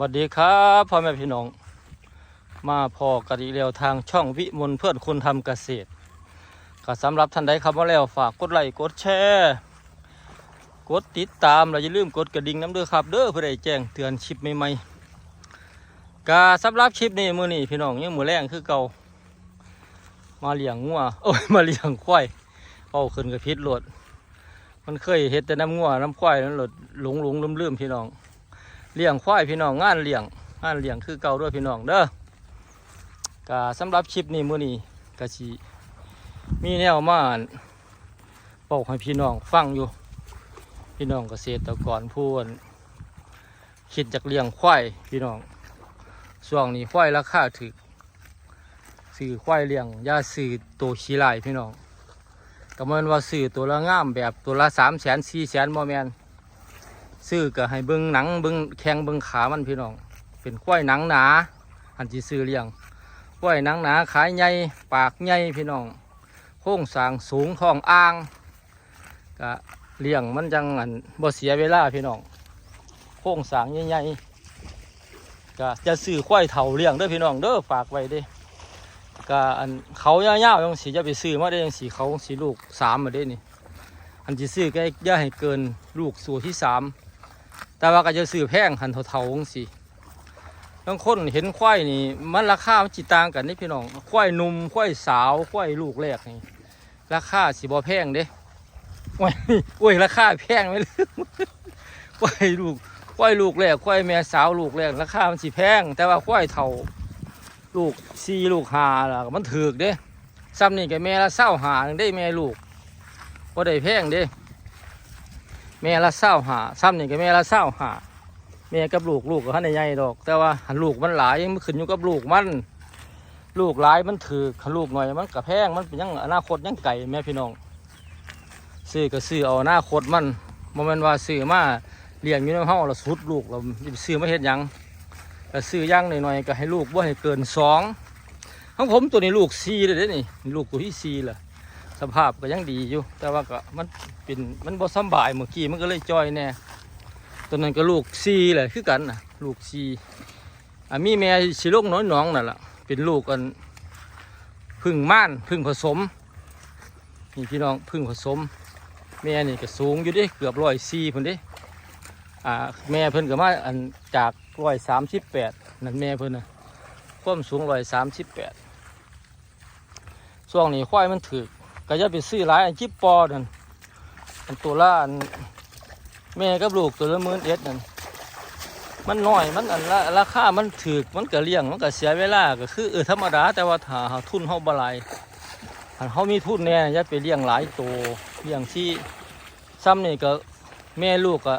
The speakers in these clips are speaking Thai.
สวัสดีครับพ่อแม่พี่น้อง มาพอกันอีกแล้วทางช่องวิมลเพื่อนคนทำเกษตรก็สำหรับท่านใดเข้ามาแล้วฝากกดไลค์กดแชร์กดติดตามแล้วอย่าลืมกดกระดิ่งน้ำเด้อครับ เด้อเพื่อได้แจ้งเตือนคลิปใหม่ๆก็สำหรับคลิปนี้มือนี้พี่น้องยังมือแรงคือเก่ามาเลี้ยงงัวโอ้ยมาเลี้ยงควายเอาขึ้นกับพิษหลดมันเคยเห็ดแต่น้ำงัวน้ำควายนั่นหลดหลงหลงลืมลืมพี่น้อง เลี้ยงควายพี่น้องงานเลี้ยงงานเลี้ยงคือเก่าด้วยพี่น้องเด้อกะสำหรับคลิปนี้มื้อนี้กะสิมีแนวมาบอกให้พี่น้องฟังอยู่ พี่น้องเกษตรกรผู้อั่นคิดจากเลี้ยงควายพี่น้องช่วงนี้ควายราคาถึกซื้อควายเลี้ยงยาซื้อตัวขี้ลายพี่น้องก็เหมือนว่าซื้อตัวละงามแบบตัวละสามแสนสี่แสนบ่แมน ซื้อก็ให้เบิ้งหนังเบิ้งแข้งเบิ้งขามันพี่น้อง เป็นควยหนังหนาอันที่ซื้อเลี้ยงควยหนังหนาขายใหญ่ปากใหญ่พี่น้องโค้งสางสูงท้องอ่างก็เลี้ยงมันจังอันบ่เสียเวลาพี่น้องโค้งสางใหญ่ๆก็จะซื้อควยเถาเลี้ยงเด้อพี่น้องเด้อฝากไว้เด้ก็อันเขายาๆยังสีจะไปซื้อมาได้ยังสีเขาสีลูกสามมาได้นี่อันที่ซื้อก็ย่าให้เกินลูกสู่ที่สาม แต่ว่าก็จะซื้อแพงหันเท่าๆจังสิบางคนเห็นควายนี่ มันราคามันจิต่างกันนี่พี่น้องควายหนุ่มควายสาวควายลูกแรกนี่ราคาสิบ่แพงเด้โอ้ยโอ้ยราคาแพงไหมควายลูกควายลูกแรกควายแม่สาวลูกแรกราคามันสิแพง แต่ว่าควายเท่าลูกสี่ลูกหาล่ะมันถือกเด้ซ้ำนี่ก็แม่ละเศร้าหางได้แม่ลูกบ่ได้แพงเด้ แม่ละเศร้าหาซ้ำนี่ก็แม่ละเศร้าหาแม่กับลูกลูกก็ขันใหญ่ๆดอก แต่ว่าหันลูกมันหลายมันขึ้นอยู่กับลูกมัน ลูกหลายมันถือขันลูกหน่อยมันกระแพงมันเป็นยังอนาคตยังไก่แม่พี่น้องซื้อก็ซื้อเอาอนาคตมันโมเมนว่าซื้อมาเลี้ยงอยู่ในห้องเราสุดลูกเราซื้อมาเฮ็ดยังก็ซื้อย่างหน่อยๆก็ให้ลูกว่าให้เกินสองของผมตัวนี้ลูกซีเลยเด้นี่ลูกตัวที่ซีแหละ สภาพก็ยังดีอยู่ แต่ว่าก็มันเป็นมันบ่สบายเมื่อกี้มันก็เลยจอยแน่ตัวนั้นก็ลูกซีแหละคือกันนะลูกซีอะมีแม่สิลูกน้อยน้องนั่นแหละเป็นลูกกันพึ่งม่านพึ่งผสมนี่พี่น้องพึ่งผสม แม่นี่ก็สูงอยู่ดิเกือบร้อยซีพุ่นดิอ่าแม่เพิ่นก็มาอันจากร้อยสามสิบแปดนั่นแม่เพิ่นนะความสูงร้อยสามสิบแปดช่วงนี้ควายมันถือ ก็จะไปซื้อหลายอันจิบปอนั่นอันตัวละอันแม่กับลูกตัวละหมื่นเอ็ดนั่นมันน้อยมันอันละราคามันถือมันก็เลี้ยงมันก็เสียเวลาก็คือเออธรรมดาแต่ว่าถ้าเราทุนเฮาบ่หลายอันเฮามีทุนแน่อย่าไปเลี้ยงหลายตัวเลี้ยงที่ซ้ำนี่ก็แม่ลูกก็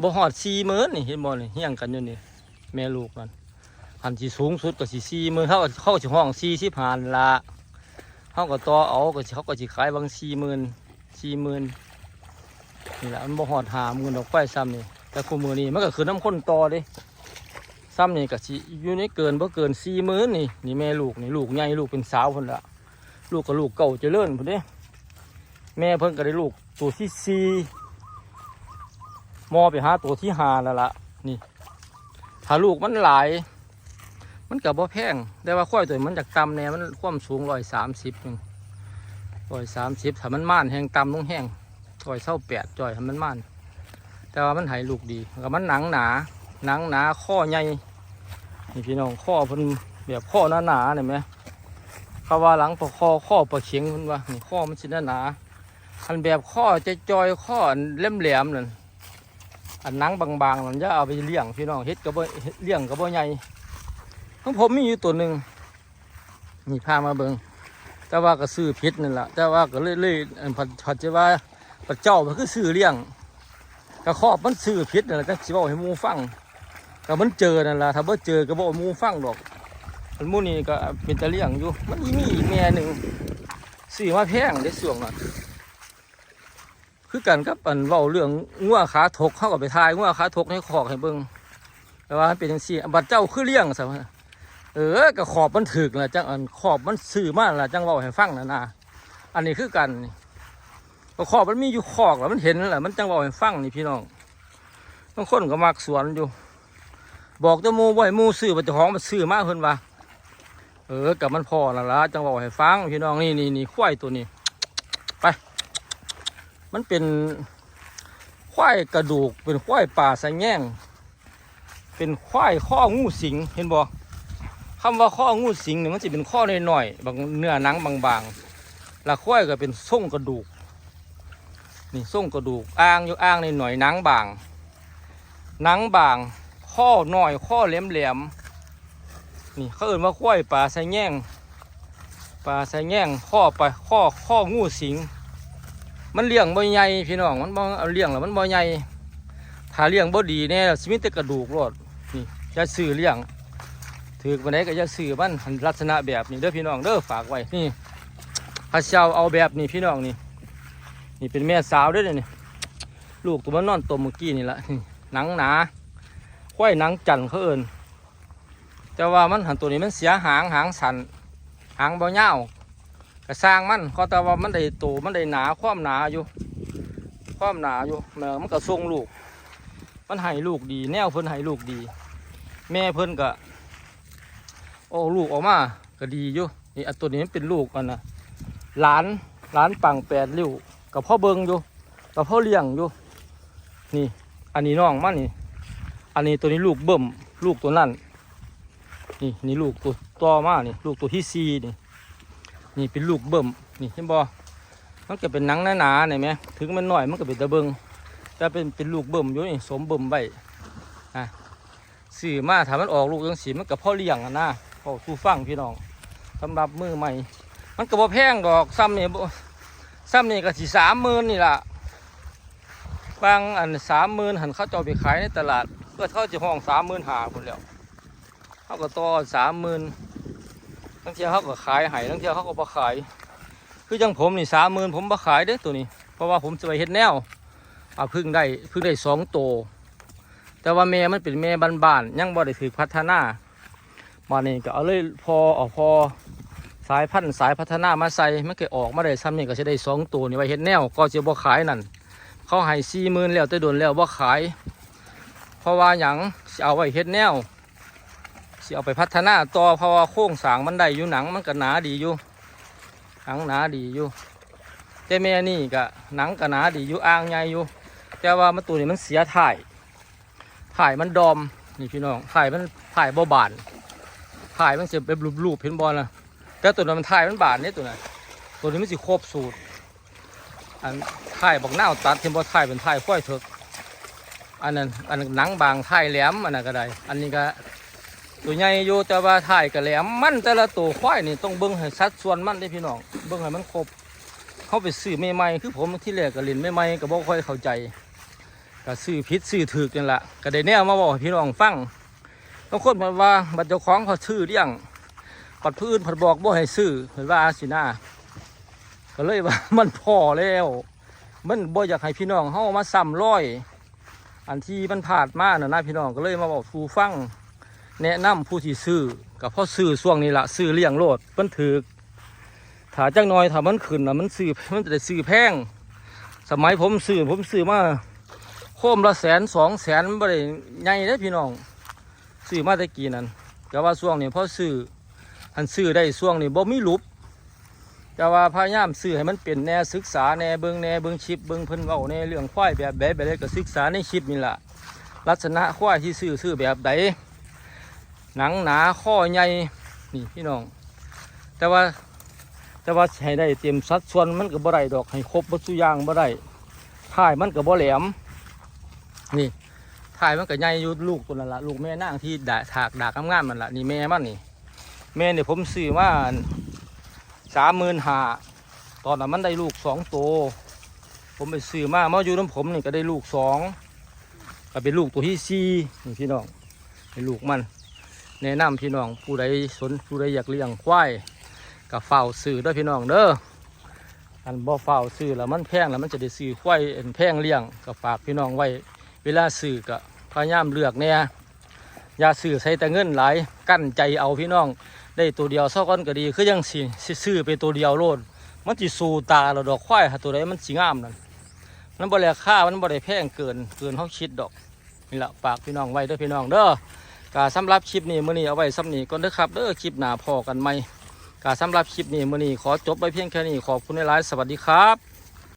บ่ฮอดสี่หมื่นนี่เห็นบ่นี่เฮียงกันอยู่นี่แม่ลูกนั่นอันที่สูงสุดก็สิสี่หมื่นเขาเขาสิห้องสี่สิบห้าละ เขาก็ต่อเอาก็เขาก็สิขายบางสี่หมื่นสี่หมื่นนี่แหละมันบ่หอดหาหมื่นดอกไฟซ้ำนี่แต่คู่มือนี่มันก็คือน้ำข้นต่อเดิซ้ำนี่ก็สิอยู่ในเกินบ่เกินสี่หมื่นนี่นี่แม่ลูกนี่ลูกใหญ่ลูกเป็นสาวคนละลูกกับลูกเก่าเจริญพุ่นเด้แม่เพิ่นก็ได้ลูกตัวที่สี่มอไปหาตัวที่หาแล้วล่ะนี่ถ้าลูกมันหลาย มันกับบ่แพงแต่ว่าข้อยตัวมันจากต่ำแน่มันความสูงร้อยสามสิบนึงร้อยสามสิบถ้ามันม่านแห้งต่ำต้องแห้งร้อยเศร้าแปดจ่อยถ้ามันม่าน แต่ว่ามันใหายลูกดีกับมันหนังหนาหนังหนาข้อใหญ่นี่พี่น้องข้อเพิ่นแบบข้อหนาหนาเห็นไหมเขาว่าหลังปะคอข้อปะเฉียงเพิ่นว่านี่ข้อมันสิหนาหนาอันแบบข้อจะจอยข้ออันแหลมนั่นอันหนังบางๆนั่นจะเอาไปเลี้ยงพี่น้องเฮ็ดกับบ่เฮ็ดเลี้ยงกับบ่ใหญ่ ของผมมีอยู่ตัวหนึ่งนี่พามาเบิงแต่ว่าก็ซื้อพิษนั่นแหละแต่ว่าก็เลยเลยอันผัดผัดจะว่าปัจเจ้ามันคือซื้อเลี้ยงก็ครอบมันซื้อพิษนั่นแหละก็สิบอกให้มูฟังก็มันเจอนั่นแหละถ้าบ่เจอก็บอกมูฟังดอกมันมูนี่ก็เป็นตะเลี้ยงอยู่ มันมีอีกแม่หนึ่งซื้อมาแพงได้ส่วงน่ะคือกันกับอันเว้าเรื่องงัวขาถกเข้ากับไปทายงัวขาถกให้ขอกให้เบิงแต่ว่าเป็นจังซี่บัดเจ้าคือเลี้ยงซะวะ เออก็ขอบมันถึกละจังอันขอบมันสื่อมากละจังว้าให้ฟังนะนะอันนี้คือกันนี่ก็ขอบมันมีอยู่ขอกแล้วมันเห็นแหละมันจังว้าให้ฟังนี่พี่น้องบางคนก็มักสวนอยู่ บอกเจ้าหมูบ่ให้หมูซื้อบ่เจ้าของมาซื้อมากเพิ่นว่าเออกับมันพอละละจังบอกให้ฟังพี่น้องนี่นี่นี่ควายตัวนี้ไป มันเป็นควายกระดูกเป็นควายป่าสะแง่งเป็นควายข้องูสิงเห็นบ่ คำว่าข้องูสิงเนี่ยมันจะเป็นข้อหน้อยๆบางเนื้อหนังบางๆล้วควายก็เป็นส่งกระดูกนี่ส่งกระดูกอ้างอยู่อ้างในหน่อยๆหนังบางหนังบาง ข้อหน้อยข้อแหลมแหลมๆนี่เขาเอ่นว่าควายป่าใสะแง่งป่าใสะแง่งข้อไปข้อข้องูสิง มันเลี้ยงบ่ใหญ่พี่น้องมันบ่เอาเลี้ยงแล้วมันบ่ใหญ่ถ้าเลี้ยงบ่ดีแน่สิมีแต่กระดูกรอดนี่จะซื้อเลี้ยง ถือวันไหนก็จะซื้อมันลักษณะแบบนี้เด้อพี่น้องเด้อฝากไว้นี่พระเจ้าเอาแบบนี้พี่น้องนี่ นี่เป็นแม่สาวด้วยนี่ลูกตัวมันนอนตัวเมื่อกี้นี่ละนี่หนังหนาควายหนังจันเขาเอินแต่ว่ามันหันตัวนี้มันเสียหางหางสันหางเบาเหยาก็สร้างมันเขาแต่ว่ามันได้โตมันได้หนาความหนาอยู่ ความหนาอยู่แม่มันก็ทรงลูก มันให้ลูกดี แนวเพิ่นให้ลูกดี แม่เพิ่นก็ โอ้ลูกออกมาก็ดีอยู่นี่อันตัวนี้เป็นลูกกันนะหลานหลานปังแปดริ้วกับพ่อเบิงอยู่กับพ่อเลี้ยงอยู่นี่ อันนี้น้องมันนี่ อันนี้ตัวนี้ลูกเบิ่มลูกตัวนั่นนี่นี่ลูกตัวต่อมานี่ลูกตัวที่สี่นี่นี่เป็นลูกเบิ่มนี่เห็นบ่มันก็เป็นหนังหนาๆนี่ไหมถึงมันหน้อยมันก็เป็นตะเบิงแต่เป็นเป็นลูกเบิ่มอยู่นี่สมเบิ่มไว้อะสื่อมาถามมันออกลูกจังสีมันก็พ่อเลี้ยงอะนะ พ่อสู้ฟังพี่น้องสำหรับมือใหม่ มันก็บ่แพงดอกซ้ำนี่บ่ซ้ำนี่ก็สิสามหมื่นนี่ล่ะบางอันสามหมื่นหันเขาจะเอาไปขายในตลาดเพื่อเขาจะห้องสามหมื่นหาคนแล้วเขาก็ต่อสามหมื่นทั้งเที่ยวเขาก็ขายให้ทั้งเที่ยวเขาก็บ่ขาย คือจังผมนี่สามหมื่นผมบ่ขายเด้อตัวนี้ เพราะว่าผมจะไปเฮ็ดแนวอ่าพึ่งได้พึ่งได้สองโตแต่ว่าแม่มันเป็นแม่บ้านๆยังบ่ได้ถือพัฒนา มานี่ก็เอาเลยพอออกพอสายพันธุ์สายพัฒนามาใส่มันก็ออกมาได้ซ้ำนี่ก็จะได้สองตัวนี่ไว้เฮ็ดแนวก็จะบ่ขายนั่นเขาให้สี่หมื่นแล้วแต่โดนแล้วบ่ขาย เพราะว่าหยังสิเอาไว้เฮ็ดแนวสิเอาไปพัฒนาต่อเพราะว่าโครงสางมันได้อยู่หนังมันก็หนาดีอยู่หนังหนาดีอยู่แต่แม่นี่ก็หนังก็หนาดีอยู่อ่างใหญ่อยู่แต่ว่ามันตัวนี้มันเสียถ่ายถ่ายมันดอมนี่พี่น้องถ่ายมันถ่ายบ่บาน ถ่ายมันเสียแบบรูปๆเห็นบอลนะแต่ตัวนั้นมันถ่ายมันบานนี่ยตัวนั้นตัวนี้มันสิครบสูตร อันถ่ายบอกหน้าตัดเห็นบอลถ่ายเป็นถ่ายค่อยเถกอันนั้นอันหนังบางถ่ายแหลมอันนั้นก็ได้ อันนี้ก็ตัวใหญ่อยู่แต่ว่าถ่ายกระแหลมมันแต่ละตัวควายนี่ต้องเบิ้งให้สัดส่วนมันได้พี่น้องเบิ้งให้มันครบเขาไปซื้อใหม่ๆคือผมที่แรกก็เล่นใหม่ๆก็บ่ค่อยเข้าใจก็ซื้อผิดซื้อถูกนั่นแหละก็ได้แนวมาบอกพี่น้องฟัง บางคนบอกว่าบัตรเจ้าของเขาซื้อเลี้ยงปัดพื้นผัดบอกบ่ให้ซื้อเห็นว่าสินะก็เลยว่ามันพอแล้ว มันบ่อยากให้พี่น้องเฮามาซ้ำร้อย อันที่มันผ่านมาน่ะนะพี่น้องก็เลยมาบอกทูฟังแนะนำผู้ที่ซื้อกับพ่อซื้อช่วงนี้ละซื้อเลี้ยงโลดมันถือถ้าจังน้อยถ้ามันขึ้นนะมันซื้อมันจะได้ซื้อแพงสมัยผมซื้อผมซื้อมาโคมละแสนสองแสนบ่ได้ใหญ่เด้พี่น้อง ซื้อมาตะกี้นั่นแต่ว่าช่วงนี้พอซื้อหันซื้อได้ช่วงนี้บ่มีลุบแต่ว่าพยายามซื้อให้มันเป็นแนวศึกษาแนวเบิงแนวเบิงชิปเบิงเพิ่นเว้าในเรื่องควายแบบแบบแบบก็ศึกษาในชิปนี่แหละลักษณะควายที่ซื้อซื้อแบบใดหนังหนาข้อใหญ่นี่พี่น้อง แต่ว่าแต่ว่าให้ได้เต็มสัดส่วนมันก็บ่ได้ดอกให้ครบวัตถุย่างบ่ได้ถ่ายมันก็บ่แหลมนี่ ถ่ายมันก็ใหญ่อยู่ลูกตัวนั้นละลูกแม่นางที่ด่าถากดากงามๆมันละนี่แม่มันนี่ แม่เนี่ยผมซื้อมาสามหมื่นห้าตอนนั้นมันได้ลูกสองตัวผมไปซื้อมาเมาออยู่น้ำผมนี่ก็ได้ลูกสองก็เป็นลูกตัวที่สี่นี่พี่น้องเป็นลูกมัน แนะนำพี่น้องผู้ใดสนผู้ใดอยากเลี้ยงควายกับเฝ้าซื้อด้อพี่น้องเด้ออันบ่เฝ้าซื้อแล้วมันแพงแล้วมันจะได้ซื้อควายอันแพงเลี้ยงก็ฝากพี่น้องไว้ เวลาซื้อก็ พยายามเลือกเนี่ยอย่าซื้อใส่แต่เงินหลายกั้นใจเอาพี่น้อง ได้ตัวเดียวเท่ากันก็ดีคือยังสิสิซื้อไปตัวเดียวโลด มันจิสูตาเราดอกควายหาตัวใดมันสิงามนั่นมันบ่แลค่ามันบ่ได้แพงเกินเกินเขาคิดดอกนี่แหละฝากพี่น้องไว้เด้อพี่น้องเด้อกาสำหรับคลิปนี้มื้อนี้เอาไว้ซ้ำนี้ก่อนเด้อครับเด้อคลิปหนาพอกันใหม่กาสำหรับคลิปนี้มื้อนี้ขอจบไปเพียงแค่นี้ขอบคุณหลายสวัสดีครับ